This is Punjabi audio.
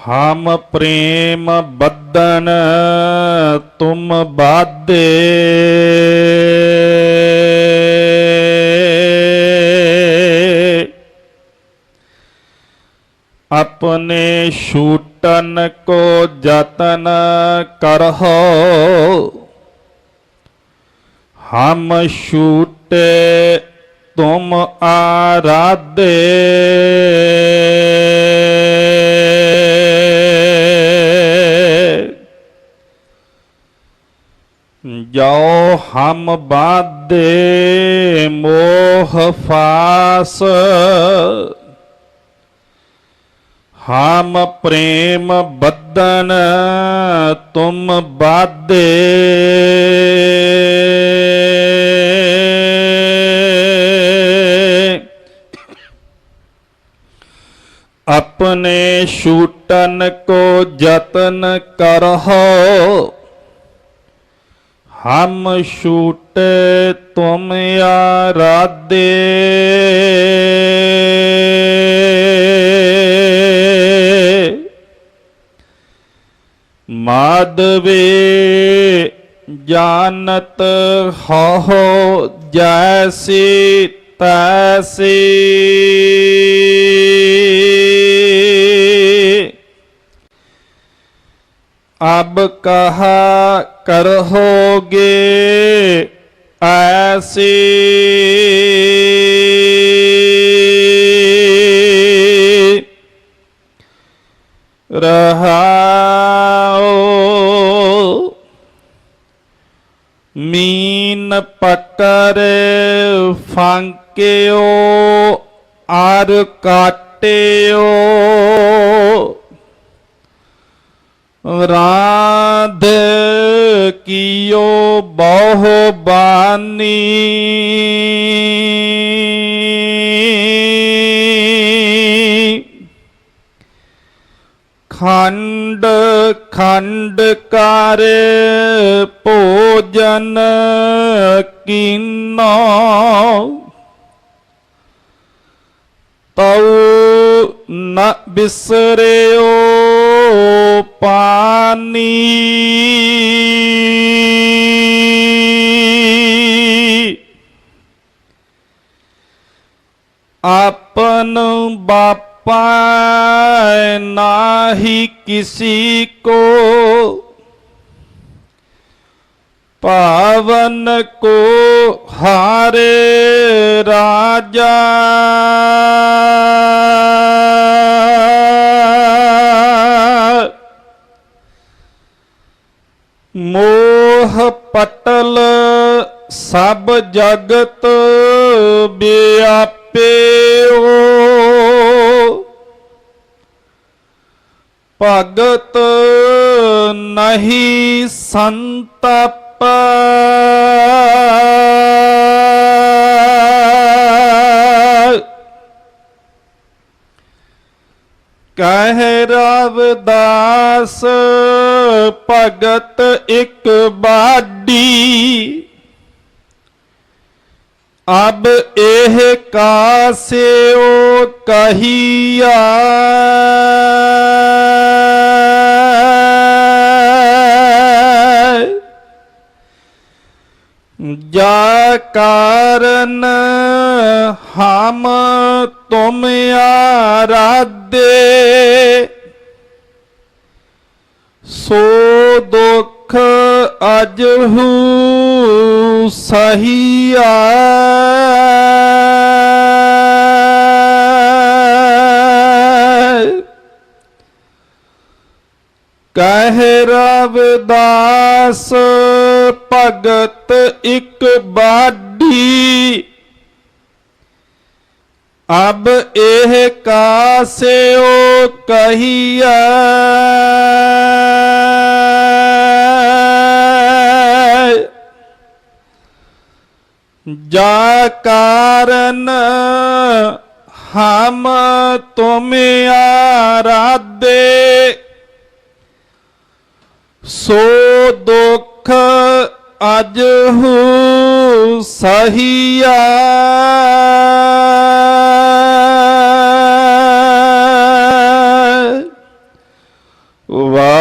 ਹਮ ਪ੍ਰੇਮ ਬੱਦਨ ਤੁਮ ਬਾਦੇ ਆਪਣੇ ਛੂਟਨ ਕੋ ਜਤਨ ਕਰਹੁ ਹਮ ਛੂਟੇ ਤੁਮ ਆਰਾਧੇ ਜੋ ਹਮ ਬਾਦੇ ਮੋਹ ਫਾਸ ਹਮ ਪ੍ਰੇਮ ਬੱਦਨ ਤੁਮ ਬਾਦੇ ਆਪਣੇ ਛੂਟਨ ਕੋ ਜਤਨ ਕਰਹੁ ਹਮ ਛੂਟੇ ਤੁਮ ਆਰਾਧੇ। ਮਾਧਵੇ ਜਾਣਤ ਹੋ ਜੈਸੀ ਤੈਸੀ। ਅਬ ਕਹਾ ਕਰੋਗੇ ਐਸੀ ਰਹਾਓ ਮੀਨ ਪਕਰ ਫਾਂਕਿਓ ਆਰ ਕਾਟਿਓ ਰਾਧ ਕੀਓ ਬਹੁ ਬਾਨੀ। ਖੰਡ ਖੰਡ ਕਰ ਭੋਜਨ ਕੀਨੋ। ਤਉ ਨ ਬਿਸਰਿਓ अपन बापा ना ही किसी को। पावन को हारे राजा। ਮੋਹ ਪਟਲ ਸਭ ਜਗਤ ਵਿਆਪਿਓ। ਭਗਤ ਨਹੀਂ ਸੰਤਪ। ਕਹਿ ਰਵਦਾਸ ਭਗਤ ਇੱਕ ਬਾਡੀ। ਅਬ ਇਹ ਕਾਸਿਓ ਕਹੀਆ। ਜਾ ਕਾਰਨ ਹਮ ਤੁਮ ਆਰਾਧੇ ਸੋ ਦੁਖ ਅਜਹੂ ਸਹੀਆ ਕਹਿ ਰਵਦਾਸ ਭਗਤ ਇੱਕ ਬਾਢੀ ਅਬ ਇਹ ਕਾਸਿਓ ਕਹੀਐ। ਜਾ ਕਾਰਨ ਹਮ ਤੁਮ ਆਰਾਧੇ ਸੋ ਦੁਖ ਅਜ ਹੂ ਸਹੀਆ